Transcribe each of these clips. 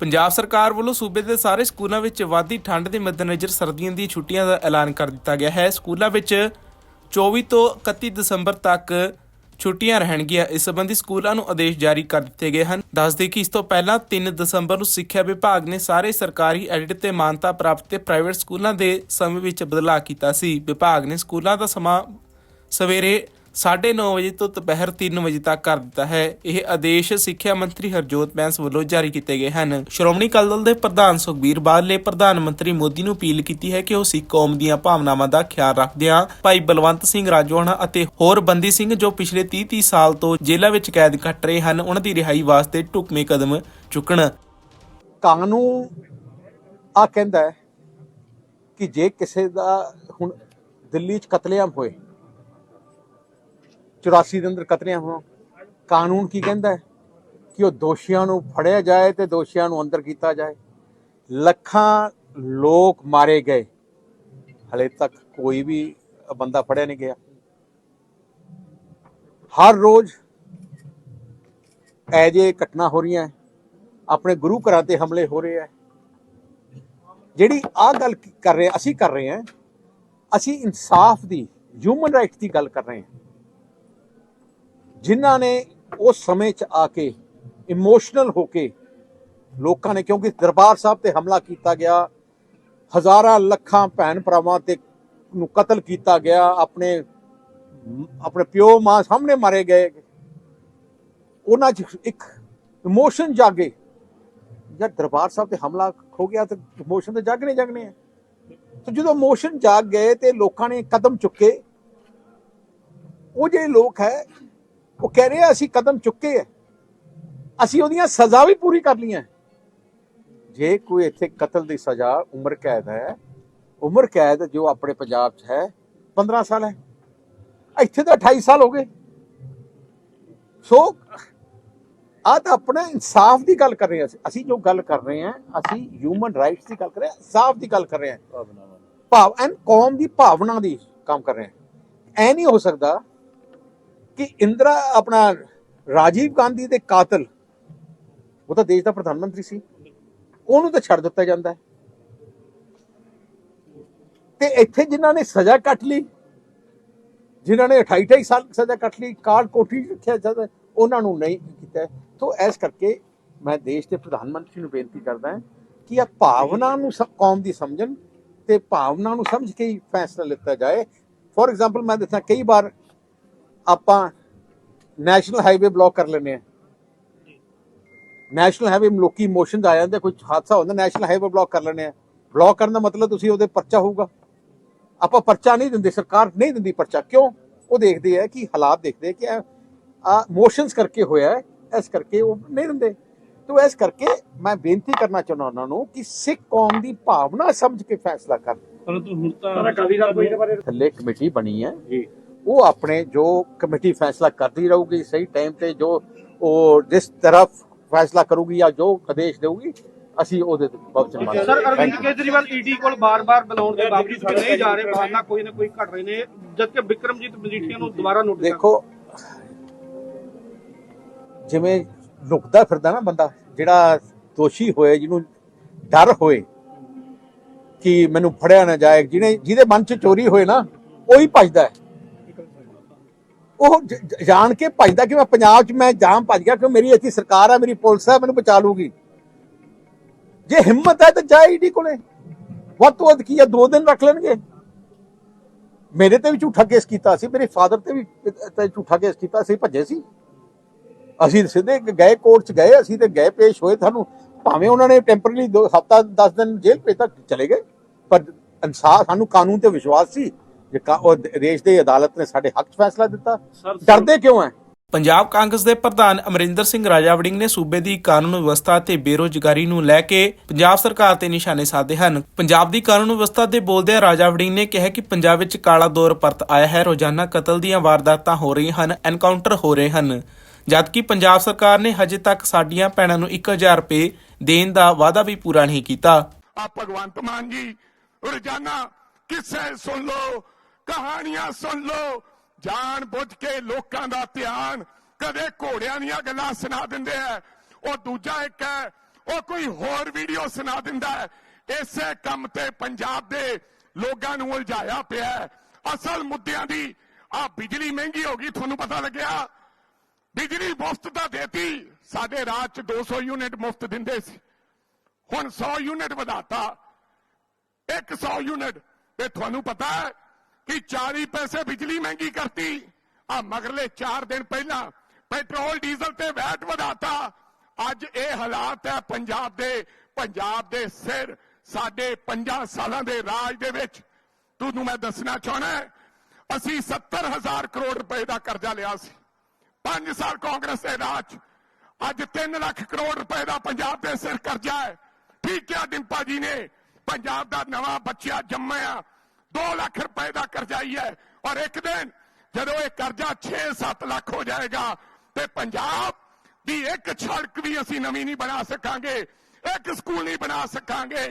ਪੰਜਾਬ ਸਰਕਾਰ ਵੱਲੋਂ ਸੂਬੇ ਦੇ ਸਾਰੇ ਸਕੂਲਾਂ ਵਿੱਚ ਵਾਧੀ ਠੰਡ ਦੇ ਮੱਦੇਨਜ਼ਰ ਸਰਦੀਆਂ ਦੀਆਂ ਛੁੱਟੀਆਂ ਦਾ ਐਲਾਨ ਕਰ ਦਿੱਤਾ ਗਿਆ ਹੈ। ਸਕੂਲਾਂ ਵਿੱਚ 24 ਤੋਂ 31 ਦਸੰਬਰ ਤੱਕ ਛੁੱਟੀਆਂ ਰਹਿਣਗੀਆਂ। ਇਸ ਸੰਬੰਧੀ ਸਕੂਲਾਂ ਨੂੰ ਆਦੇਸ਼ ਜਾਰੀ ਕਰ ਦਿੱਤੇ ਗਏ ਹਨ। ਦੱਸਦੇ ਕਿ ਇਸ ਤੋਂ ਪਹਿਲਾਂ 3 ਦਸੰਬਰ ਨੂੰ ਸਿੱਖਿਆ ਵਿਭਾਗ ਨੇ ਸਾਰੇ ਸਰਕਾਰੀ ਐਡਿਟ ਤੇ ਮਾਨਤਾ ਪ੍ਰਾਪਤ ਤੇ ਪ੍ਰਾਈਵੇਟ ਸਕੂਲਾਂ ਦੇ ਸਮੇਂ ਵਿੱਚ ਬਦਲਾਅ ਕੀਤਾ ਸੀ। ਵਿਭਾਗ ਨੇ ਸਕੂਲਾਂ ਦਾ ਸਮਾਂ ਸਵੇਰੇ 9:30 ਵਜੇ ਤੋਂ ਦੁਪਹਿਰ 3 ਵਜੇ ਤੱਕ ਕਰ ਦਿੱਤਾ ਹੈ। ਇਹ ਆਦੇਸ਼ ਸਿੱਖਿਆ ਮੰਤਰੀ ਹਰਜੋਤ ਬੈਂਸ ਵੱਲੋਂ ਜਾਰੀ ਕੀਤੇ ਗਏ ਹਨ। ਸ਼੍ਰੋਮਣੀ ਅਕਾਲੀ ਦਲ ਦੇ ਪ੍ਰਧਾਨ ਸੁਖਬੀਰ ਬਾਦਲ ਨੇ ਪ੍ਰਧਾਨ ਮੰਤਰੀ ਮੋਦੀ ਨੂੰ ਅਪੀਲ ਕੀਤੀ ਹੈ ਕਿ ਉਹ ਸਿੱਖ ਕੌਮ ਦੀਆਂ ਭਾਵਨਾਵਾਂ ਦਾ ਖਿਆਲ ਰੱਖਦਿਆਂ ਭਾਈ ਬਲਵੰਤ ਸਿੰਘ ਰਾਜੋਆਣਾ ਅਤੇ ਹੋਰ ਬੰਦੀ ਸਿੰਘ ਜੋ ਪਿਛਲੇ 30-30 ਸਾਲ ਤੋਂ ਜੇਲ੍ਹਾਂ ਵਿੱਚ ਕੈਦ ਕੱਟ ਰਹੇ ਹਨ, ਉਹਨਾਂ ਦੀ ਰਿਹਾਈ ਵਾਸਤੇ ਢੁਕਵੇਂ ਕਦਮ ਚੁੱਕਣ। ਕਾਨੂੰਨ ਆ ਕਹਿੰਦਾ ਹੈ ਕਿ ਜੇ ਕਿਸੇ ਦਾ ਹੁਣ ਦਿੱਲੀ 'ਚ ਕਤਲੇਆਮ ਹੋਏ 84 ਦੇ ਅੰਦਰ ਕਤਲੇਆਮ ਹੋਣ। ਕਾਨੂੰਨ ਕੀ ਕਹਿੰਦਾ ਹੈ? ਕਿ ਉਹ ਦੋਸ਼ੀਆਂ ਨੂੰ ਫੜਿਆ ਜਾਏ ਤੇ ਦੋਸ਼ੀਆਂ ਨੂੰ ਅੰਦਰ ਕੀਤਾ ਜਾਏ। ਲੱਖਾਂ ਲੋਕ ਮਾਰੇ ਗਏ। ਹਲੇ ਤੱਕ ਕੋਈ ਵੀ ਬੰਦਾ ਫੜਿਆ ਨਹੀਂ ਗਿਆ। ਹਰ ਰੋਜ਼ ਇਹ ਜੇ ਘਟਨਾ ਹੋ ਰਹੀਆਂ ਆਪਣੇ ਗੁਰੂ ਘਰਾਂ ਤੇ ਹਮਲੇ ਹੋ ਰਹੇ ਹੈ। ਜਿਹੜੀ ਆ ਗੱਲ ਕਰ ਰਹੇ ਅਸੀਂ ਕਰ ਰਹੇ ਹਾਂ, ਅਸੀਂ ਇਨਸਾਫ ਦੀ ਹਿਊਮਨ ਰਾਈਟਸ ਦੀ ਗੱਲ ਕਰ ਰਹੇ ਹਾਂ। ਜਿਨ੍ਹਾਂ ਨੇ ਉਸ ਸਮੇਂ 'ਚ ਆ ਕੇ ਇਮੋਸ਼ਨਲ ਹੋ ਕੇ ਲੋਕਾਂ ਨੇ, ਕਿਉਂਕਿ ਦਰਬਾਰ ਸਾਹਿਬ ਤੇ ਹਮਲਾ ਕੀਤਾ ਗਿਆ, ਹਜ਼ਾਰਾਂ ਲੱਖਾਂ ਭੈਣ ਭਰਾਵਾਂ ਤੇ ਨੂੰ ਕਤਲ ਕੀਤਾ ਗਿਆ, ਆਪਣੇ ਆਪਣੇ ਪਿਓ ਮਾਂ ਸਾਹਮਣੇ ਮਾਰੇ ਗਏ। ਉਹਨਾਂ 'ਚ ਇੱਕ ਇਮੋਸ਼ਨ ਜਾਗੇ। ਜਦ ਦਰਬਾਰ ਸਾਹਿਬ ਤੇ ਹਮਲਾ ਹੋ ਗਿਆ ਤੇ ਇਮੋਸ਼ਨ ਤੇ ਜਾਗਣੇ ਜਾਗਣੇ ਆ। ਤੇ ਜਦੋਂ ਇਮੋਸ਼ਨ ਜਾਗ ਗਏ ਤੇ ਲੋਕਾਂ ਨੇ ਕਦਮ ਚੁੱਕੇ, ਉਹ ਜਿਹੜੇ ਲੋਕ ਹੈ ਉਹ ਕਹਿ ਰਹੇ ਅਸੀਂ ਕਦਮ ਚੁੱਕੇ ਆ ਅਸੀਂ ਉਹਦੀਆਂ ਸਜ਼ਾ ਵੀ ਪੂਰੀ ਕਰ ਲਈਆਂ ਜੇ ਕੋਈ ਇੱਥੇ ਕਤਲ ਦੀ ਸਜ਼ਾ ਉਮਰ ਕੈਦ ਹੈ ਉਮਰ ਕੈਦ ਜੋ ਆਪਣੇ ਪੰਜਾਬ 'ਚ ਹੈ 15 ਸਾਲ ਹੈ ਇੱਥੇ ਤਾਂ 28 ਸਾਲ ਹੋ ਗਏ। ਸੋ ਆ ਤਾਂ ਆਪਣਾ ਇਨਸਾਫ ਦੀ ਗੱਲ ਕਰ ਰਹੇ ਹਾਂ ਅਸੀਂ। ਅਸੀਂ ਜੋ ਗੱਲ ਕਰ ਰਹੇ ਹਾਂ ਅਸੀਂ ਹਿਊਮਨ ਰਾਈਟਸ ਦੀ ਗੱਲ ਕਰ ਰਹੇ ਹਾਂ ਇਨਸਾਫ ਦੀ ਗੱਲ ਕਰ ਰਹੇ ਹਾਂ ਭਾਵ ਐਨ ਕੌਮ ਦੀ ਭਾਵਨਾ ਦੀ ਕੰਮ ਕਰ ਰਹੇ ਹਾਂ ਐ ਨਹੀਂ ਹੋ ਸਕਦਾ ਕਿ ਇੰਦਰਾ ਆਪਣਾ ਰਾਜੀਵ ਗਾਂਧੀ ਦੇ ਕਾਤਲ, ਉਹ ਤਾਂ ਦੇਸ਼ ਦਾ ਪ੍ਰਧਾਨ ਮੰਤਰੀ ਸੀ, ਉਹਨੂੰ ਤਾਂ ਛੱਡ ਦਿੱਤਾ ਜਾਂਦਾ ਹੈ। ਤੇ ਇੱਥੇ ਜਿਨ੍ਹਾਂ ਨੇ ਸਜ਼ਾ ਕੱਟ ਲਈ, ਜਿਨ੍ਹਾਂ ਨੇ 28 28 ਸਾਲ ਸਜ਼ਾ ਕੱਟ ਲਈ, ਕਾਲ ਕੋਠੀ 'ਚ ਰੱਖਿਆ ਜਾਂਦਾ, ਉਹਨਾਂ ਨੂੰ ਨਹੀਂ ਕੀਤਾ ਤੋਂ ਇਸ ਕਰਕੇ ਮੈਂ ਦੇਸ਼ ਦੇ ਪ੍ਰਧਾਨ ਮੰਤਰੀ ਨੂੰ ਬੇਨਤੀ ਕਰਦਾ ਕਿ ਇਹ ਭਾਵਨਾ ਨੂੰ ਕੌਮ ਦੀ ਸਮਝਣ ਤੇ ਭਾਵਨਾ ਨੂੰ ਸਮਝ ਕੇ ਹੀ ਫੈਸਲਾ ਲਿੱਤਾ ਜਾਏ। ਫੋਰ ਐਗਜ਼ਾਮਪਲ ਮੈਂ ਦੱਸਾਂ ਕਈ ਵਾਰ ਆਪਾਂ ਨੈਸ਼ਨਲ ਹਾਈਵੇ ਬਲੌਕ ਕਰ ਲੈਂਦੇ ਆ ਨੈਸ਼ਨਲ ਹਾਈਵੇ ਲੋਕੀ ਇਮੋਸ਼ਨਸ ਆ ਜਾਂਦੇ ਕੋਈ ਹਾਦਸਾ ਹੁੰਦਾ ਨੈਸ਼ਨਲ ਹਾਈਵੇ ਬਲੌਕ ਕਰ ਲੈਂਦੇ ਆ ਬਲੌਕ ਕਰਨ ਦਾ ਮਤਲਬ ਤੁਸੀਂ ਉਹਦੇ ਪਰਚਾ ਹੋਊਗਾ। ਆਪਾਂ ਪਰਚਾ ਨਹੀਂ ਦਿੰਦੇ ਸਰਕਾਰ ਨਹੀਂ ਦਿੰਦੀ ਪਰਚਾ। ਕਿਉਂ? ਉਹ ਦੇਖਦੇ ਆ ਕਿ ਹਾਲਾਤ ਦੇਖਦੇ ਆ ਕਿ ਆ ਮੋਸ਼ਨਸ ਕਰਕੇ ਹੋਇਆ ਹੈ ਇਸ ਕਰਕੇ ਉਹ ਨਹੀਂ ਦਿੰਦੇ। ਤੋ ਇਸ ਕਰਕੇ ਮੈਂ ਬੇਨਤੀ ਕਰਨਾ ਚਾਹੁੰਦਾ ਉਹਨਾਂ ਨੂੰ ਕਿ ਸਿੱਖ ਕੌਮ ਦੀ ਭਾਵਨਾ ਸਮਝ ਕੇ ਫੈਸਲਾ ਕਰਨ। ਪਰੰਤੂ ਹੁਣ ਤਾਂ ਥੱਲੇ ਕਮੇਟੀ ਬਣੀ ਹੈ। ਉਹ ਆਪਣੇ ਜੋ ਕਮੇਟੀ ਫੈਸਲਾ ਕਰਦੀ ਰਹੂਗੀ ਸਹੀ ਟਾਈਮ ਤੇ ਜੋ ਉਹ ਜਿਸ ਤਰਫ ਫੈਸਲਾ ਕਰੂਗੀ ਜਾਂ ਜੋ ਆਦੇਸ਼ ਦੇਊਗੀ ਅਸੀਂ ਉਹਦੇ ਤੇ ਵਚਨ ਮੰਨਾਂਗੇ ਸਰ ਅਰਵਿੰਦ. ਕੇਜਰੀਵਾਲ ਈਡੀ ਕੋਲ ਬਾਰ-ਬਾਰ ਬੁਲਾਉਣ ਦੇ ਬਾਵਜੂਦ ਕਿ ਨਹੀਂ ਜਾ ਰਹੇ ਬਹਾਨਾ ਕੋਈ ਨਾ ਕੋਈ ਘਟ ਰਹੇ ਨੇ ਜਦਕਿ ਵਿਕਰਮਜੀਤ ਮਜੀਠੀਆ ਨੂੰ ਦੁਬਾਰਾ ਨੋਟਿਸ ਦੇਖੋ ਜਿਵੇਂ ਲੁਕਦਾ ਫਿਰਦਾ ਨਾ ਬੰਦਾ ਜਿਹੜਾ ਦੋਸ਼ੀ ਹੋਏ ਜਿਹਨੂੰ ਡਰ ਹੋਏ ਕਿ ਮੈਨੂੰ ਫੜਿਆ ਨਾ ਜਾਏ ਜਿਹਨੇ ਜਿਹਦੇ ਮਨ 'ਚ ਚੋਰੀ ਹੋਏ ਨਾ ਉਹੀ ਭੱਜਦਾ ਹੈ ਉਹ ਜਾਣ ਕੇ ਭੱਜਦਾ ਕਿ ਮੈਂ ਪੰਜਾਬ 'ਚ, ਮੈਂ ਜਾਮ ਭੱਜ ਗਿਆ ਕਿ ਮੇਰੀ ਇੱਥੇ ਸਰਕਾਰ ਹੈ ਮੇਰੀ ਪੁਲਿਸ ਹੈ ਮੈਨੂੰ ਬਚਾ ਲੂਗੀ? ਜੇ ਹਿੰਮਤ ਹੈ ਤਾਂ ਜਾਏ ਈਡੀ ਕੋਲੇ। ਵੱਧ ਤੋਂ ਵੱਧ ਕੀ ਹੈ ਦੋ ਦਿਨ ਰੱਖ ਲੈਣਗੇ। ਮੇਰੇ ਤੇ ਵੀ ਝੂਠਾ ਕੇਸ ਕੀਤਾ ਸੀ, ਮੇਰੇ ਫਾਦਰ ਤੇ ਵੀ, ਤੇ ਝੂਠਾ ਕੇਸ ਕੀਤਾ ਸੀ, ਭੱਜੇ ਸੀ। ਅਸੀਂ ਸਿੱਧੇ ਗਏ ਕੋਰਟ ਚ ਗਏ, ਅਸੀਂ ਤੇ ਗਏ ਪੇਸ਼ ਹੋਏ ਤੁਹਾਨੂੰ ਭਾਵੇਂ ਉਹਨਾਂ ਨੇ ਟੈਂਪਰਰੀ ਹਫਤਾ 10 ਦਿਨ ਜੇਲ੍ਹ ਭੇਜ ਤੱਕ ਚਲੇ ਗਏ। ਪਰ ਇਨਸਾਫ, ਸਾਨੂੰ ਕਾਨੂੰਨ ਤੇ ਵਿਸ਼ਵਾਸ ਸੀ। ਜੇ ਕਾ- ਉਹ ਦੇਸ਼ ਦੇ ਅਦਾਲਤ ਨੇ ਸਾਡੇ ਹੱਕ 'ਚ ਫੈਸਲਾ ਦਿੱਤਾ। ਡਰਦੇ ਕਿਉਂ ਹੈ ਪੰਜਾਬ ਕਾਂਗਰਸ ਦੇ ਪ੍ਰਧਾਨ ਅਮਰਿੰਦਰ ਸਿੰਘ ਰਾਜਾ ਵੜਿੰਗ ਨੇ ਸੂਬੇ ਦੀ ਕਾਨੂੰਨ ਵਿਵਸਥਾ ਤੇ ਬੇਰੋਜ਼ਗਾਰੀ ਨੂੰ ਲੈ ਕੇ ਪੰਜਾਬ ਸਰਕਾਰ ਤੇ ਨਿਸ਼ਾਨੇ ਸਾਧੇ ਹਨ। ਪੰਜਾਬ ਦੀ ਕਾਨੂੰਨ ਵਿਵਸਥਾ ਤੇ ਬੋਲਦਿਆਂ ਰਾਜਾ ਵੜਿੰਗ ਨੇ ਕਿਹਾ ਕਿ ਪੰਜਾਬ ਵਿੱਚ ਕਾਲਾ ਦੌਰ ਪਰਤ ਆਇਆ ਹੈ ਰੋਜ਼ਾਨਾ ਕਤਲ ਦੀਆਂ ਵਾਰਦਾਤਾਂ ਹੋ ਰਹੀਆਂ ਹਨ ਐਨਕਾਊਂਟਰ ਹੋ ਰਹੇ ਹਨ। ਜਦਕਿ ਪੰਜਾਬ ਸਰਕਾਰ ਨੇ ਹਜੇ ਤੱਕ ਸਾਡੀਆਂ ਭੈਣਾਂ ਨੂੰ 1000 ਰੁਪਏ ਦੇਣ ਦਾ ਵਾਅਦਾ ਵੀ ਪੂਰਾ ਨਹੀਂ ਕੀਤਾ। ਆ ਭਗਵੰਤ ਮਾਨ ਜੀ ਰੋਜ਼ਾਨਾ ਕਿੱਸੇ ਸੁਣ ਲਓ ਕਹਾਣੀਆਂ ਸੁਣ ਲਓ। ਜਾਣ ਬੁੱਝ ਕੇ ਲੋਕਾਂ ਦਾ ਧਿਆਨ ਕਦੇ ਘੋੜਿਆਂ ਦੀਆਂ ਗੱਲਾਂ ਸੁਣਾ ਦਿੰਦੇ ਆ। ਉਹ ਦੂਜਾ ਇੱਕ ਹੈ, ਉਹ ਕੋਈ ਹੋਰ ਵੀਡੀਓ ਸੁਣਾ ਦਿੰਦਾ ਹੈ। ਇਸੇ ਕੰਮ ਤੇ ਪੰਜਾਬ ਦੇ ਲੋਕਾਂ ਨੂੰ ਉਲਝਾਇਆ ਪਿਆ ਅਸਲ ਮੁੱਦਿਆਂ ਦੀ ਆ ਬਿਜਲੀ ਮਹਿੰਗੀ ਹੋ ਗਈ, ਤੁਹਾਨੂੰ ਪਤਾ ਲੱਗਿਆ? ਬਿਜਲੀ ਮੁਫਤ ਤਾਂ ਦੇਤੀ। ਸਾਡੇ ਰਾਜ ਚ 200 ਯੂਨਿਟ ਮੁਫਤ ਦਿੰਦੇ ਸੀ। ਹੁਣ 100 ਯੂਨਿਟ ਵਧਾਤਾ। 100 ਯੂਨਿਟ, ਤੇ ਤੁਹਾਨੂੰ ਪਤਾ ਹੈ ਕਿ 40 ਪੈਸੇ ਬਿਜਲੀ ਮਹਿੰਗੀ ਕਰਤੀ। ਆ ਮਗਰਲੇ 4 ਦਿਨ ਪਹਿਲਾਂ ਪੈਟਰੋਲ, ਡੀਜ਼ਲ ਤੇ ਵੈਟ ਵਧਾਤਾ। ਅੱਜ ਇਹ ਹਾਲਾਤ ਹੈ ਪੰਜਾਬ ਦੇ ਪੰਜਾਬ ਦੇ ਸਿਰ ਸਾਡੇ 50 ਸਾਲਾਂ ਦੇ ਰਾਜ ਦੇ ਵਿੱਚ। ਤੁਹਾਨੂੰ ਮੈਂ ਦੱਸਣਾ ਚਾਹਣਾ ਅਸੀਂ 70000 ਕਰੋੜ ਰੁਪਏ ਦਾ ਕਰਜ਼ਾ ਲਿਆ ਸੀ। 5 ਸਾਲ ਕਾਂਗਰਸ ਦੇ ਰਾਜ, ਅੱਜ 3 ਲੱਖ ਕਰੋੜ ਰੁਪਏ ਦਾ ਪੰਜਾਬ ਦੇ ਸਿਰ ਕਰਜ਼ਾ ਹੈ। ਠੀਕ ਹੈ ਡਿੰਪਾ ਜੀ ਨੇ, ਪੰਜਾਬ ਦਾ ਨਵਾਂ ਬੱਚਾ ਜੰਮਿਆ। 2 ਲੱਖ ਰੁਪਏ ਦਾ ਕਰਜ਼ਾ ਹੀ ਹੈ। ਔਰ ਇੱਕ ਦਿਨ ਜਦੋਂ ਇਹ ਕਰਜ਼ਾ 6-7 ਲੱਖ ਹੋ ਜਾਏਗਾ ਤੇ ਪੰਜਾਬ ਦੀ ਇੱਕ ਸੜਕ ਵੀ ਅਸੀਂ ਨਵੀਂ ਨਹੀਂ ਬਣਾ ਸਕਾਂਗੇ, ਇੱਕ ਸਕੂਲ ਨਹੀਂ ਬਣਾ ਸਕਾਂਗੇ,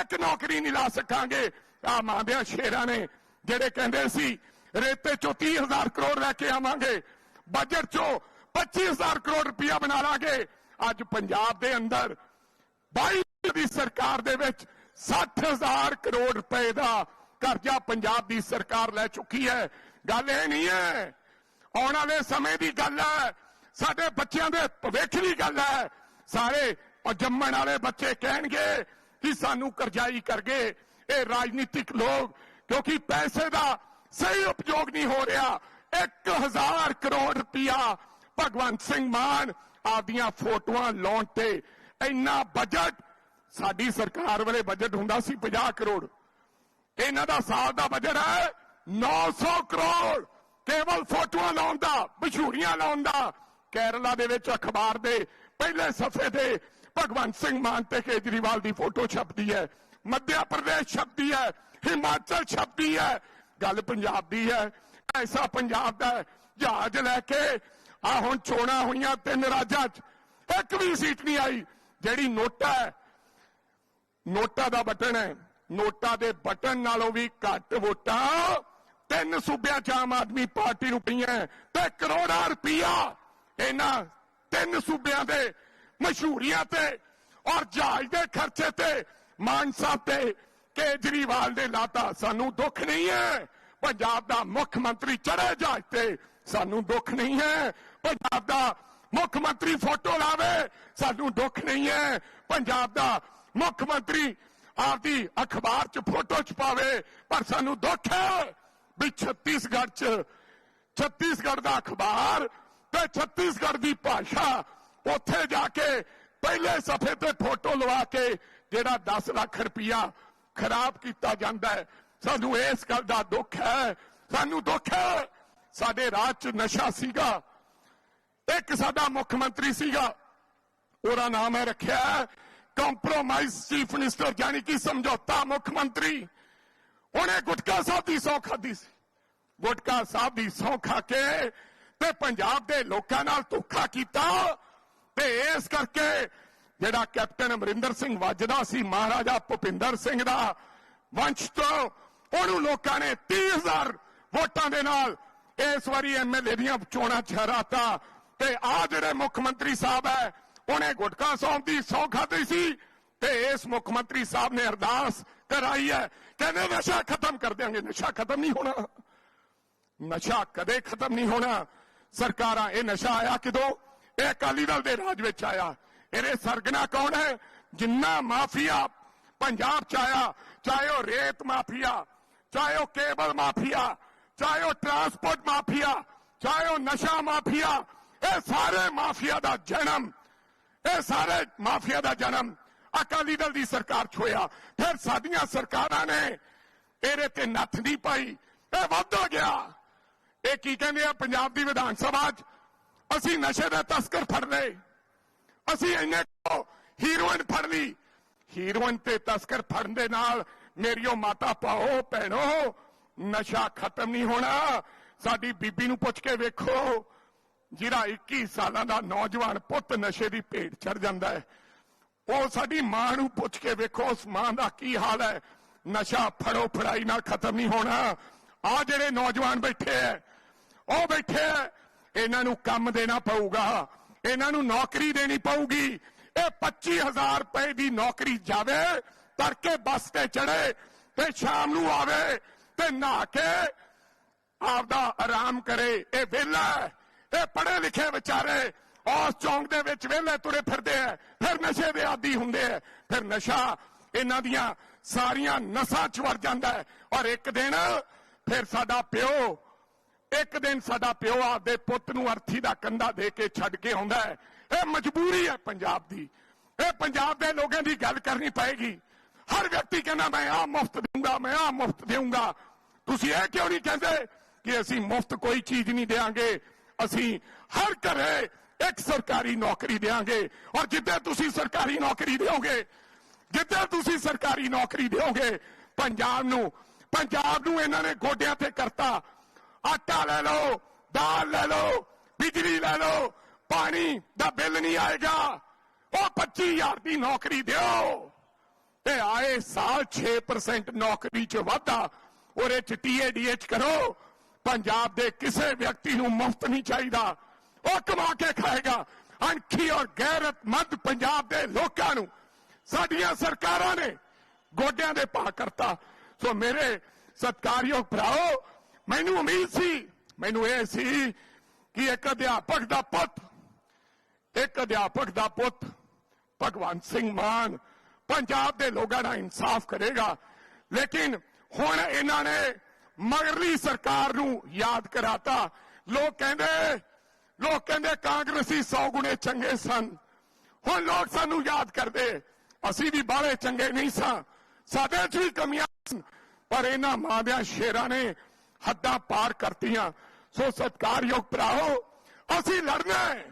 ਇੱਕ ਨੌਕਰੀ ਨਹੀਂ ਲਾ ਸਕਾਂਗੇ। ਆ ਮਾਂਦਿਆਂ ਸ਼ੇਰਾਂ ਨੇ ਜਿਹੜੇ ਕਹਿੰਦੇ ਸੀ, ਰੇਤੇ ਚੋਂ 30000 ਕਰੋੜ ਲੈ ਕੇ ਆਵਾਂਗੇ ਬਜਟ ਚੋਂ 25000 ਕਰੋੜ ਰੁਪਇਆ ਬਣਾ ਲਾਂਗੇ। ਅੱਜ ਪੰਜਾਬ ਦੇ ਅੰਦਰ 22 ਦੀ ਸਰਕਾਰ ਦੇ ਵਿੱਚ 60000 ਕਰੋੜ ਰੁਪਏ ਦਾ ਕਰਜ਼ਾ ਪੰਜਾਬ ਦੀ ਸਰਕਾਰ ਲੈ ਚੁੱਕੀ ਹੈ। ਗੱਲ ਇਹ ਨਹੀਂ ਹੈ। ਆਉਣ ਵਾਲੇ ਸਮੇਂ ਦੀ ਗੱਲ ਹੈ। ਸਾਡੇ ਬੱਚਿਆਂ ਦੇ ਭਵਿੱਖ ਦੀ ਗੱਲ ਹੈ। ਸਾਰੇ ਉਹ ਜੰਮਣ ਵਾਲੇ ਬੱਚੇ ਕਹਿਣਗੇ ਕਿ ਸਾਨੂੰ ਕਰਜ਼ਾਈ ਕਰ ਗਏ ਇਹ ਰਾਜਨੀਤਿਕ ਲੋਕ, ਕਿਉਂਕਿ ਪੈਸੇ ਦਾ ਸਹੀ ਉਪਯੋਗ ਨਹੀਂ ਹੋ ਰਿਹਾ। 1000 ਕਰੋੜ ਰੁਪਇਆ ਭਗਵੰਤ ਸਿੰਘ ਮਾਨ ਆਪਦੀਆਂ ਫੋਟੋਆਂ ਲਾਉਣ ਤੇ ਇੰਨਾ ਬਜਟ ਸਾਡੀ ਸਰਕਾਰ ਵਾਲੇ ਬਜਟ ਹੁੰਦਾ ਸੀ 50 ਕਰੋੜ। ਇਹਨਾਂ ਦਾ ਸਾਲ ਦਾ ਬਜਟ ਹੈ 900 ਕਰੋੜ। ਕੇਵਲ ਫੋਟੋਆਂ ਲਾਉਣ ਦਾ, ਮਸ਼ਹੂਰੀਆਂ ਲਾਉਣ ਦਾ। ਕੇਰਲਾ ਦੇ ਵਿੱਚ ਅਖਬਾਰ ਦੇ ਪਹਿਲੇ ਸਫੇ ਤੇ ਭਗਵੰਤ ਸਿੰਘ ਮਾਨ ਤੇ ਕੇਜਰੀਵਾਲ ਦੀ ਫੋਟੋ ਛਪਦੀ ਹੈ। ਮੱਧ ਪ੍ਰਦੇਸ਼ ਛਪਦੀ ਹੈ, ਹਿਮਾਚਲ ਛਪਦੀ ਹੈ। ਗੱਲ ਪੰਜਾਬ ਦੀ ਹੈ। ਐਸਾ ਪੰਜਾਬ ਦਾ ਜਹਾਜ਼ ਲੈ ਕੇ ਆ ਹੁਣ ਚੋਣਾਂ ਹੋਈਆਂ ਤਿੰਨ ਰਾਜਾਂ 'ਚ। ਇੱਕ ਵੀ ਸੀਟ ਨਹੀਂ ਆਈ। ਜਿਹੜੀ ਨੋਟਾ ਹੈ, ਨੋਟਾ ਦਾ ਬਟਨ ਹੈ। ਨੋਟਾਂ ਦੇ ਬਟਨ ਨਾਲੋਂ ਵੀ ਘੱਟ ਵੋਟਾਂ ਤਿੰਨ ਸੂਬਿਆਂ ਚ ਆਮ ਆਦਮੀ ਪਾਰਟੀ ਨੂੰ ਪਈਆਂ ਤੇ ਕਰੋੜਾਂ ਰੁਪਈਆ ਇਹਨਾਂ ਤਿੰਨ ਸੂਬਿਆਂ ਦੇ ਮਸ਼ਹੂਰੀਆਂ ਤੇ ਔਰ ਜਹਾਜ਼ ਦੇ ਖਰਚੇ ਤੇ ਮਾਨ ਸਾਹਿਬ ਤੇ ਕੇਜਰੀਵਾਲ ਦੇ ਲਾਤਾ, ਸਾਨੂੰ ਦੁੱਖ ਨਹੀਂ ਹੈ। ਪੰਜਾਬ ਦਾ ਮੁੱਖ ਮੰਤਰੀ ਚੜੇ ਜਹਾਜ਼ ਤੇ, ਸਾਨੂੰ ਦੁੱਖ ਨਹੀਂ ਹੈ। ਪੰਜਾਬ ਦਾ ਮੁੱਖ ਮੰਤਰੀ ਫੋਟੋ ਲਾਵੇ, ਸਾਨੂੰ ਦੁੱਖ ਨਹੀਂ ਹੈ। ਪੰਜਾਬ ਦਾ ਮੁੱਖ ਮੰਤਰੀ ਆਪਦੀ ਅਖਬਾਰ 'ਚ ਫੋਟੋ ਛਪਾਵੇ ਪਰ ਸਾਨੂੰ ਦੁੱਖ ਹੈ ਵੀ ਛੱਤੀਸਗੜ੍ਹ 'ਚ, ਛੱਤੀਸਗੜ੍ਹ ਦਾ ਅਖਬਾਰ ਤੇ ਛੱਤੀਸਗੜ੍ਹ ਦੀ ਭਾਸ਼ਾ ਉੱਥੇ ਜਾ ਕੇ ਪਹਿਲੇ ਸਫੇ ਤੇ ਫੋਟੋ ਲਵਾ ਕੇ ਜਿਹੜਾ 10 ਲੱਖ ਰੁਪਇਆ ਖਰਾਬ ਕੀਤਾ ਜਾਂਦਾ ਹੈ, ਸਾਨੂੰ ਇਸ ਗੱਲ ਦਾ ਦੁੱਖ ਹੈ, ਸਾਨੂੰ ਦੁੱਖ ਹੈ। ਸਾਡੇ ਰਾਜ 'ਚ ਨਸ਼ਾ ਸੀਗਾ, ਇੱਕ ਸਾਡਾ ਮੁੱਖ ਮੰਤਰੀ ਸੀਗਾ, ਉਹਦਾ ਨਾਮ ਹੈ ਰੱਖਿਆ ਕੰਪਰੋਮਾਈਜ਼ ਚੀਫ ਮਿਨਿਸਟਰ ਯਾਨੀ ਕਿ ਸਮਝੌਤਾ ਮੁੱਖ ਮੰਤਰੀ। ਉਹਨੇ ਗੁਟਕਾ ਸਾਹਿਬ ਦੀ ਸੌ ਖਾਦੀ ਸੀ। ਗੁਟਕਾ ਸਾਹਿਬ ਦੀ ਸੌ ਖਾ ਕੇ ਤੇ ਪੰਜਾਬ ਦੇ ਲੋਕਾਂ ਨਾਲ ਧੋਖਾ ਕੀਤਾ। ਤੇ ਇਸ ਕਰਕੇ ਜਿਹੜਾ ਕੈਪਟਨ ਅਮਰਿੰਦਰ ਸਿੰਘ ਵੱਜਦਾ ਸੀ, ਮਹਾਰਾਜਾ ਭੁਪਿੰਦਰ ਸਿੰਘ ਦਾ ਵੰਸ਼ ਤੋਂ, ਉਹਨੂੰ ਲੋਕਾਂ ਨੇ 30000 ਵੋਟਾਂ ਦੇ ਨਾਲ ਇਸ ਵਾਰੀ ਐਮਐਲਏ ਦੀਆਂ ਚੋਣਾਂ ਚ ਹਰਾਤਾ। ਤੇ ਆ ਜਿਹੜੇ ਮੁੱਖ ਮੰਤਰੀ ਸਾਹਿਬ ਹੈ ਉਹਨੇ ਗੁਟਕਾ ਸੌਂਪ ਦੀ ਸੌ ਖਾਧੀ ਸੀ ਤੇ ਇਸ ਮੁੱਖ ਮੰਤਰੀ ਸਾਹਿਬ ਨੇ ਅਰਦਾਸ ਕਰਾਈ ਹੈ। ਕਹਿੰਦੇ ਨਸ਼ਾ ਖਤਮ ਕਰ ਦਿਆਂਗੇ, ਨਸ਼ਾ ਖਤਮ ਨਹੀਂ ਹੋਣਾ। ਨਸ਼ਾ ਕਦੇ ਖਤਮ ਨਹੀਂ ਹੋਣਾ। ਸਰਕਾਰਾਂ, ਇਹ ਨਸ਼ਾ ਆਇਆ ਕਿਦੋਂ? ਇਹ ਅਕਾਲੀ ਦਲ ਦੇ ਰਾਜ ਵਿੱਚ ਆਇਆ। ਇਹਦੇ ਸਰਗਨਾ ਕੌਣ ਹੈ? ਜਿੰਨਾ ਮਾਫੀਆ ਪੰਜਾਬ ਚ ਆਇਆ, ਚਾਹੇ ਉਹ ਰੇਤ ਮਾਫੀਆ, ਚਾਹੇ ਉਹ ਕੇਬਲ ਮਾਫੀਆ, ਚਾਹੇ ਉਹ ਟਰਾਂਸਪੋਰਟ ਮਾਫੀਆ, ਚਾਹੇ ਉਹ ਨਸ਼ਾ ਮਾਫੀਆ, ਇਹ ਸਾਰੇ ਮਾਫੀਆ ਦਾ ਜਨਮ ਇਹ ਸਾਰੇ ਮਾਫੀਆ ਦਾ ਜਨਮ ਅਕਾਲੀ ਦਲ ਦੀ ਸਰਕਾਰ 'ਚ ਫਿਰ ਸਾਡੀਆਂ ਸਰਕਾਰਾਂ ਨੇ ਇਹਦੇ ਤੇ ਨੱਥ ਨਹੀਂ ਪਾਈ, ਇਹ ਵੱਧਦਾ ਗਿਆ। ਇਹ ਕੀ ਕਹਿੰਦੇ ਆ, ਪੰਜਾਬ ਦੀ ਵਿਧਾਨ ਸਭਾ 'ਚ ਅਸੀਂ ਨਸ਼ੇ ਦੇ ਤਸਕਰ ਫੜ ਲਏ। ਅਸੀਂ ਇੰਨੇ ਕੁ ਹੀਰੋਇਨ ਫੜ ਲਈ। ਹੀਰੋਇਨ ਤੇ ਤਸਕਰ ਫੜਨ ਦੇ ਨਾਲ ਮੇਰੀਓ ਮਾਤਾ ਪਾਓ ਭੈਣੋ, ਨਸ਼ਾ ਖਤਮ ਨਹੀਂ ਹੋਣਾ। ਸਾਡੀ ਬੀਬੀ ਨੂੰ ਪੁੱਛ ਕੇ ਵੇਖੋ। ਜਿਹੜਾ 21 ਸਾਲਾਂ ਦਾ ਨੌਜਵਾਨ ਪੁੱਤ ਨਸ਼ੇ ਦੀ ਭੇਟ ਚੜ ਜਾਂਦਾ ਹੈ, ਉਹ ਸਾਡੀ ਮਾਂ ਨੂੰ ਪੁੱਛ ਕੇ ਵੇਖੋ, ਉਸ ਮਾਂ ਦਾ ਕੀ ਹਾਲ ਹੈ? ਨਸ਼ਾ ਫੜੋ, ਫੜਾਈ ਨਾਲ ਖਤਮ ਨਹੀਂ ਹੋਣਾ। ਆ ਜਿਹੜੇ ਨੌਜਵਾਨ ਬੈਠੇ ਐ ਉਹ ਬੈਠੇ ਐ ਇਹਨਾਂ ਨੂੰ ਕੰਮ ਦੇਣਾ ਪਊਗਾ। ਇਹਨਾਂ ਨੂੰ ਨੌਕਰੀ ਦੇਣੀ ਪਊਗੀ। ਇਹ 25000 ਰੁਪਏ ਦੀ ਨੌਕਰੀ ਜਾਵੇ, ਤੜਕੇ ਬੱਸ ਤੇ ਚੜੇ ਤੇ ਸ਼ਾਮ ਨੂੰ ਆਵੇ, ਤੇ ਨਹਾ ਕੇ ਆਪਦਾ ਆਰਾਮ ਕਰੇ। ਇਹ ਵਿਹਲਾ ਹੈ। ਇਹ ਪੜ੍ਹੇ ਲਿਖੇ ਵਿਚਾਰੇ ਉਸ ਚੌਂਕ ਦੇ ਵਿੱਚ ਵਿਹਲੇ ਤੁਰੇ ਫਿਰਦੇ ਆ। ਫਿਰ ਨਸ਼ੇ ਦੇ ਆਦੀ ਹੁੰਦੇ ਆ। ਫਿਰ ਨਸ਼ਾ ਇਹਨਾਂ ਦੀਆਂ ਸਾਰੀਆਂ ਨਸਾਂ ਚ ਵੜ ਜਾਂਦਾ ਹੈ। ਔਰ ਇੱਕ ਦਿਨ ਫਿਰ ਸਾਡਾ ਪਿਓ, ਇੱਕ ਦਿਨ ਸਾਡਾ ਪਿਓ ਆਪਦੇ ਪੁੱਤ ਨੂੰ ਅਰਥੀ ਦਾ ਕੰਦਾ ਦੇ ਕੇ ਛੱਡ ਕੇ ਆਉਂਦਾ ਹੈ। ਇਹ ਮਜਬੂਰੀ ਹੈ ਪੰਜਾਬ ਦੀ। ਇਹ ਪੰਜਾਬ ਦੇ ਲੋਕਾਂ ਦੀ ਗੱਲ ਕਰਨੀ ਪਏਗੀ। ਹਰ ਵਿਅਕਤੀ ਕਹਿੰਦਾ, ਮੈਂ ਆ ਮੁਫਤ ਦਊਂਗਾ, ਮੈਂ ਆ ਮੁਫਤ ਦੇਊਂਗਾ। ਤੁਸੀਂ ਇਹ ਕਿਉਂ ਨਹੀਂ ਕਹਿੰਦੇ ਕਿ ਅਸੀਂ ਮੁਫਤ ਕੋਈ ਚੀਜ਼ ਨਹੀਂ ਦੇਵਾਂਗੇ ਅਸੀਂ ਹਰ ਘਰੇ ਇੱਕ ਸਰਕਾਰੀ ਨੌਕਰੀ ਦੇਾਂਗੇ ਔਰ ਜਿੱਦੇ ਤੁਸੀਂ ਸਰਕਾਰੀ ਨੌਕਰੀ ਦਿਓਗੇ, ਜਿੱਦੇ ਤੁਸੀਂ ਸਰਕਾਰੀ ਨੌਕਰੀ ਦਿਓਗੇ, ਪੰਜਾਬ ਨੂੰ ਪੰਜਾਬ ਨੂੰ ਇਹਨਾਂ ਨੇ ਗੋਡਿਆਂ ਤੇ ਕਰਤਾ। ਆਟਾ ਲੈ ਲਓ, ਦਾਲ ਲੈ ਲਓ, ਬਿਜਲੀ ਲੈ ਲਓ, ਪਾਣੀ ਦਾ ਬਿੱਲ ਨਹੀਂ ਆਏਗਾ। ਉਹ 25000 ਦੀ ਨੌਕਰੀ ਦਿਓ। ਤੇ ਆਏ ਸਾਲ 6% ਨੌਕਰੀ ਚ ਵਾਧਾ। ਉਹਦੇ ਚ ਟੀਏਡੀਐਚ ਕਰੋ। ਪੰਜਾਬ ਦੇ ਕਿਸੇ ਵਿਅਕਤੀ ਨੂੰ ਮੁਫਤ ਨਹੀਂ ਚਾਹੀਦਾ। ਉਹ ਕਮਾ ਕੇ ਖਾਏਗਾ। ਅਣਖੀ ਔਰ ਗੈਰਤਮੰਦ ਪੰਜਾਬ ਦੇ ਲੋਕਾਂ ਨੂੰ। ਸਾਡੀਆਂ ਸਰਕਾਰਾਂ ਨੇ ਗੋਡਿਆਂ ਦੇ ਪਾ ਕਰਤਾ। ਸੋ ਮੇਰੇ ਸਤਕਾਰਯੋਗ ਭਰਾਓ ਮੈਨੂੰ ਉਮੀਦ ਸੀ, ਮੈਨੂੰ ਇਹ ਸੀ ਕਿ ਇੱਕ ਅਧਿਆਪਕ ਦਾ ਪੁੱਤ, ਇੱਕ ਅਧਿਆਪਕ ਦਾ ਪੁੱਤ ਭਗਵੰਤ ਸਿੰਘ ਮਾਨ ਪੰਜਾਬ ਦੇ ਲੋਕਾਂ ਦਾ ਇਨਸਾਫ ਕਰੇਗਾ। ਲੇਕਿਨ ਹੁਣ ਇਹਨਾਂ ਨੇ ਮਗਰਲੀ ਸਰਕਾਰ ਨੂੰ ਯਾਦ ਕਰਾਤਾ। ਲੋਕ ਕਹਿੰਦੇ ਲੋਕ ਕਹਿੰਦੇ ਕਾਂਗਰਸੀ 100 ਗੁਣੇ ਚੰਗੇ ਸਨ। ਹੁਣ ਲੋਕ ਸਾਨੂੰ ਯਾਦ ਕਰਦੇ, ਅਸੀਂ ਵੀ ਬਾਹਲੇ ਚੰਗੇ ਨਹੀਂ ਸਾਂ। ਸਾਡੇ 'ਚ ਵੀ ਕਮੀਆਂ ਪਰ ਇਹਨਾਂ ਮਾਂ ਦੇ ਸ਼ੇਰਾਂ ਨੇ ਹੱਦਾਂ ਪਾਰ ਕਰਤੀਆਂ। ਸੋ ਸਤਕਾਰਯੋਗ ਭਰਾਓ ਅਸੀਂ ਲੜਨਾ ਹੈ।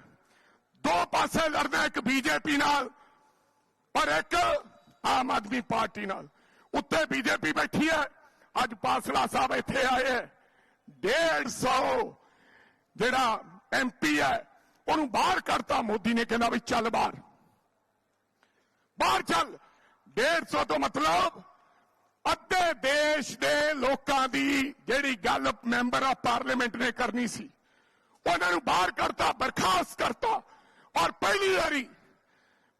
ਦੋ ਪਾਸੇ ਲੜਨਾ ਇੱਕ ਬੀਜੇਪੀ ਨਾਲ, ਪਰ ਇੱਕ ਆਮ ਆਦਮੀ ਪਾਰਟੀ ਨਾਲ। ਉੱਤੇ ਬੀਜੇਪੀ ਬੈਠੀ ਹੈ ਅੱਜ ਪਾਸਲਾ ਸਾਹਿਬ ਇੱਥੇ ਆਏ 150 ਜਿਹੜਾ ਐਮਪੀ ਹੈ, ਉਹਨੂੰ ਬਾਹਰ ਕਰਤਾ ਮੋਦੀ ਨੇ, ਕਹਿੰਦਾ ਵੀ ਚੱਲ ਬਾਹਰ। ਬਾਹਰ ਚੱਲ। 150 ਤੋਂ ਮਤਲਬ ਅੱਧੇ ਦੇਸ਼ ਦੇ ਲੋਕਾਂ ਦੀ ਜਿਹੜੀ ਗੱਲ ਮੈਂਬਰ ਆਫ ਪਾਰਲੀਮੈਂਟ ਨੇ ਕਰਨੀ ਸੀ। ਉਹਨਾਂ ਨੂੰ ਬਾਹਰ ਕਰਤਾ ਬਰਖਾਸਤ ਕਰਤਾ। ਔਰ ਪਹਿਲੀ ਵਾਰੀ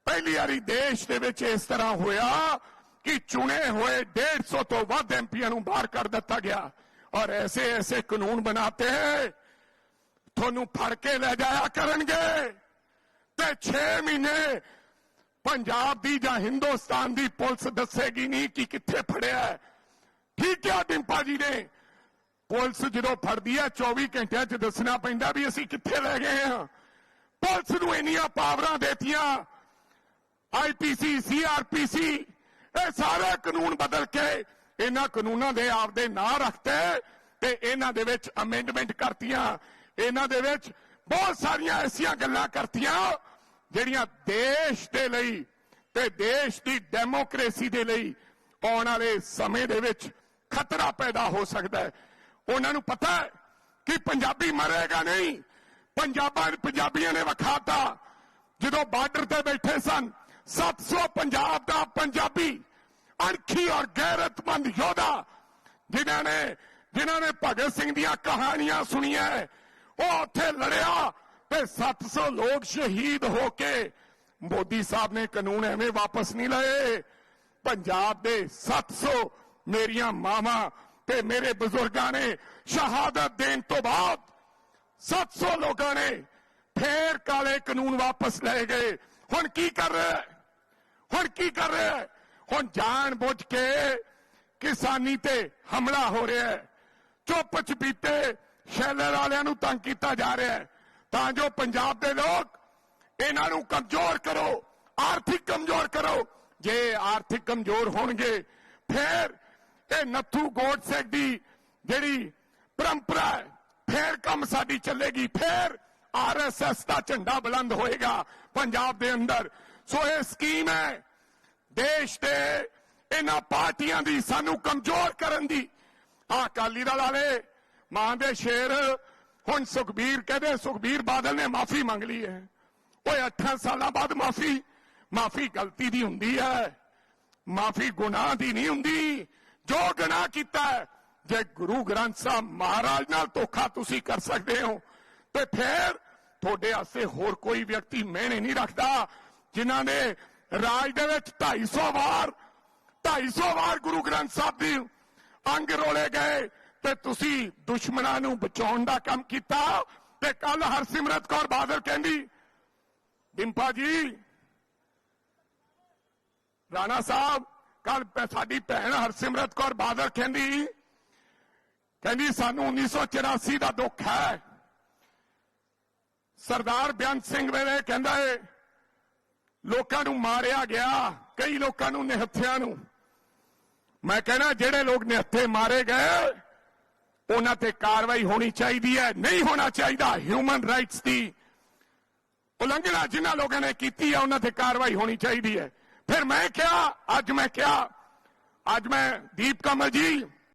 ਪਹਿਲੀ ਵਾਰੀ ਦੇਸ਼ ਦੇ ਵਿੱਚ ਇਸ ਤਰ੍ਹਾਂ ਹੋਇਆ ਕਿ ਚੁਣੇ ਹੋਏ 150 ਤੋਂ ਵੱਧ ਐਮਪੀਆਂ ਨੂੰ ਬਾਹਰ ਕਰ ਦਿੱਤਾ ਗਿਆ। ਔਰ ਐਸੇ ਐਸੇ ਕਾਨੂੰਨ ਬਣਾਤੇ ਹੈ। ਤੁਹਾਨੂੰ ਫੜ ਕੇ ਲੈ ਜਾਇਆ ਕਰਨਗੇ। ਤੇ 6 ਮਹੀਨੇ ਪੰਜਾਬ ਦੀ ਜਾਂ ਹਿੰਦੁਸਤਾਨ ਦੀ ਪੁਲਿਸ ਦੱਸੇਗੀ ਨਹੀਂ ਕਿ ਕਿੱਥੇ ਫੜਿਆ ਠੀਕ ਹੈ ਡਿੰਪਾ ਜੀ ਨੇ। ਪੁਲਿਸ ਜਦੋਂ ਫੜਦੀ ਹੈ 24 ਘੰਟਿਆਂ 'ਚ ਦੱਸਣਾ ਪੈਂਦਾ ਵੀ ਅਸੀਂ ਕਿੱਥੇ ਲੈ ਗਏ ਹਾਂ। ਪੁਲਿਸ ਨੂੰ ਇੰਨੀਆਂ ਪਾਵਰਾਂ ਦੇਤੀਆਂ। ਆਈਪੀਸੀ ਸੀਆਰਪੀਸੀ ਇਹ ਸਾਰੇ ਕਾਨੂੰਨ ਬਦਲ ਕੇ ਇਹਨਾਂ ਕਾਨੂੰਨਾਂ ਦੇ ਆਪਦੇ ਨਾਂ ਰੱਖਤੇ ਤੇ ਇਹਨਾਂ ਦੇ ਵਿੱਚ ਅਮੈਂਡਮੈਂਟ ਕਰਤੀਆਂ। ਇਹਨਾਂ ਦੇ ਵਿੱਚ ਬਹੁਤ ਸਾਰੀਆਂ ਐਸੀਆਂ ਗੱਲਾਂ ਕਰਤੀਆਂ ਜਿਹੜੀਆਂ ਦੇਸ਼ ਦੇ ਲਈ ਤੇ ਦੇਸ਼ ਦੀ ਡੈਮੋਕ੍ਰੇਸੀ ਦੇ ਲਈ ਆਉਣ ਵਾਲੇ ਸਮੇਂ ਦੇ ਵਿੱਚ ਖਤਰਾ ਪੈਦਾ ਹੋ ਸਕਦਾ ਹੈ। ਉਹਨਾਂ ਨੂੰ ਪਤਾ ਹੈ ਕਿ ਪੰਜਾਬੀ ਮਰੇਗਾ ਨਹੀਂ। ਪੰਜਾਬਾਂ, ਪੰਜਾਬੀਆਂ ਨੇ ਵਿਖਾਤਾ। ਜਦੋਂ ਬਾਰਡਰ ਤੇ ਬੈਠੇ ਸਨ 700 ਪੰਜਾਬ ਦਾ ਪੰਜਾਬੀ ਅਣਖੀ ਔਰ ਗੈਰਤਮੰਦ ਯੋਧਾ, ਜਿਨ੍ਹਾਂ ਨੇ ਜਿਨ੍ਹਾਂ ਨੇ ਭਗਤ ਸਿੰਘ ਦੀਆਂ ਕਹਾਣੀਆਂ ਸੁਣੀਆਂ ਉਹ ਉੱਥੇ ਲੜਿਆ ਤੇ 700 ਲੋਕ ਸ਼ਹੀਦ ਹੋ ਕੇ ਮੋਦੀ ਸਾਹਿਬ ਨੇ ਕਾਨੂੰਨ ਐਵੇਂ ਵਾਪਸ ਨਹੀਂ ਲਏ। ਪੰਜਾਬ ਦੇ 700 ਮੇਰੀਆਂ ਮਾਵਾਂ ਤੇ ਮੇਰੇ ਬਜ਼ੁਰਗਾਂ ਨੇ ਸ਼ਹਾਦਤ ਦੇਣ ਤੋਂ ਬਾਅਦ 700 ਲੋਕਾਂ ਨੇ ਫੇਰ ਕਾਲੇ ਕਾਨੂੰਨ ਵਾਪਸ ਲੈ ਗਏ। ਹੁਣ ਕੀ ਕਰ ਰਿਹਾ? ਹੁਣ ਕੀ ਕਰ ਰਿਹਾ? ਹੁਣ ਜਾਣ ਬੁੱਝ ਕੇ ਕਿਸਾਨੀ ਤੇ ਹਮਲਾ ਹੋ ਰਿਹਾ ਹੈ। ਚੁੱਪ ਚਪੀਤੇ ਸ਼ੈਲਰ ਵਾਲਿਆਂ ਨੂੰ ਤੰਗ ਕੀਤਾ ਜਾ ਰਿਹਾ ਹੈ। ਤਾਂ ਜੋ ਪੰਜਾਬ ਦੇ ਲੋਕ ਇਹਨਾਂ ਨੂੰ ਕਮਜ਼ੋਰ ਕਰੋ, ਆਰਥਿਕ ਕਮਜ਼ੋਰ ਕਰੋ। ਜੇ ਆਰਥਿਕ ਕਮਜ਼ੋਰ ਹੋਣਗੇ, ਫਿਰ ਇਹ ਨੱਥੂ ਗੋਡਸੇ ਦੀ ਜਿਹੜੀ ਪਰੰਪਰਾ ਹੈ, ਫਿਰ ਕੰਮ ਸਾਡੀ ਚੱਲੇਗੀ। ਫਿਰ ਆਰਐਸਐਸ ਦਾ ਝੰਡਾ ਬੁਲੰਦ ਹੋਏਗਾ ਪੰਜਾਬ ਦੇ ਅੰਦਰ। ਸੋ ਇਹ ਸਕੀਮ ਹੈ ਦੇਸ਼ ਦੇ ਇਹਨਾਂ ਪਾਰਟੀਆਂ ਦੀ ਸਾਨੂੰ ਕਮਜ਼ੋਰ ਕਰਨ ਦੀ। ਆ ਅਕਾਲੀ ਦਲ ਵਾਲੇ, ਮਾਂ ਦੇ ਸ਼ੇਰ, ਹੁਣ ਸੁਖਬੀਰ ਕਹਿੰਦੇ, ਸੁਖਬੀਰ ਬਾਦਲ ਨੇ ਮਾਫੀ ਮੰਗ ਲਈ ਹੈ। ਓਏ 8 ਸਾਲਾਂ ਬਾਅਦ ਮਾਫੀ ਮਾਫੀ ਗਲਤੀ ਦੀ ਹੁੰਦੀ ਹੈ। ਮਾਫੀ ਗੁਨਾਹ ਦੀ ਨਹੀਂ ਹੁੰਦੀ। ਜੋ ਗੁਨਾਹ ਕੀਤਾ ਜੇ ਗੁਰੂ ਗ੍ਰੰਥ ਸਾਹਿਬ ਮਹਾਰਾਜ ਨਾਲ ਧੋਖਾ ਤੁਸੀਂ ਕਰ ਸਕਦੇ ਹੋ, ਤੇ ਫਿਰ ਤੁਹਾਡੇ ਵਾਸਤੇ ਹੋਰ ਕੋਈ ਵਿਅਕਤੀ ਮਿਹਨੇ ਨਹੀਂ ਰੱਖਦਾ, ਜਿਨ੍ਹਾਂ ਨੇ ਰਾਜ ਦੇ ਵਿੱਚ 250 ਵਾਰ 250 ਵਾਰ ਗੁਰੂ ਗ੍ਰੰਥ ਸਾਹਿਬ ਦੀ ਅੰਗ ਰੋਲੇ ਗਏ ਤੇ ਤੁਸੀਂ ਦੁਸ਼ਮਣਾਂ ਨੂੰ ਬਚਾਉਣ ਦਾ ਕੰਮ ਕੀਤਾ ਤੇ ਕੱਲ ਹਰਸਿਮਰਤ ਕੌਰ ਬਾਦਲ ਕਹਿੰਦੀ, ਡਿੰਪਾ ਜੀ, ਰਾਣਾ ਸਾਹਿਬ ਕੱਲ ਸਾਡੀ ਭੈਣ ਹਰਸਿਮਰਤ ਕੌਰ ਬਾਦਲ ਕਹਿੰਦੀ ਕਹਿੰਦੀ ਸਾਨੂੰ 1984 ਦਾ ਦੁੱਖ ਹੈ। ਸਰਦਾਰ ਬਿਆਨ ਸਿੰਘ ਵੇਲੇ ਕਹਿੰਦਾ ਏ ਲੋਕਾਂ ਨੂੰ ਮਾਰਿਆ ਗਿਆ, ਕਈ ਲੋਕਾਂ ਨੂੰ ਨਿਹੱਥਿਆਂ ਨੂੰ। ਮੈਂ ਕਹਿੰਦਾ ਜਿਹੜੇ ਲੋਕ ਨਿਹੱਥੇ ਮਾਰੇ ਗਏ, ਉਹਨਾਂ ਤੇ ਕਾਰਵਾਈ ਹੋਣੀ ਚਾਹੀਦੀ ਹੈ, ਨਹੀਂ ਹੋਣਾ ਚਾਹੀਦਾ ਹਿਊਮਨ ਰਾਈਟਸ ਦੀ ਉਲੰਘਣਾ ਜਿਨ੍ਹਾਂ ਲੋਕਾਂ ਨੇ ਕੀਤੀ ਹੈ, ਉਹਨਾਂ ਤੇ ਕਾਰਵਾਈ ਹੋਣੀ ਚਾਹੀਦੀ ਹੈ। ਫਿਰ ਮੈਂ ਕਿਹਾ, ਅੱਜ ਮੈਂ ਕਿਹਾ, ਅੱਜ ਮੈਂ ਦੀਪ ਕਮਲ ਜੀ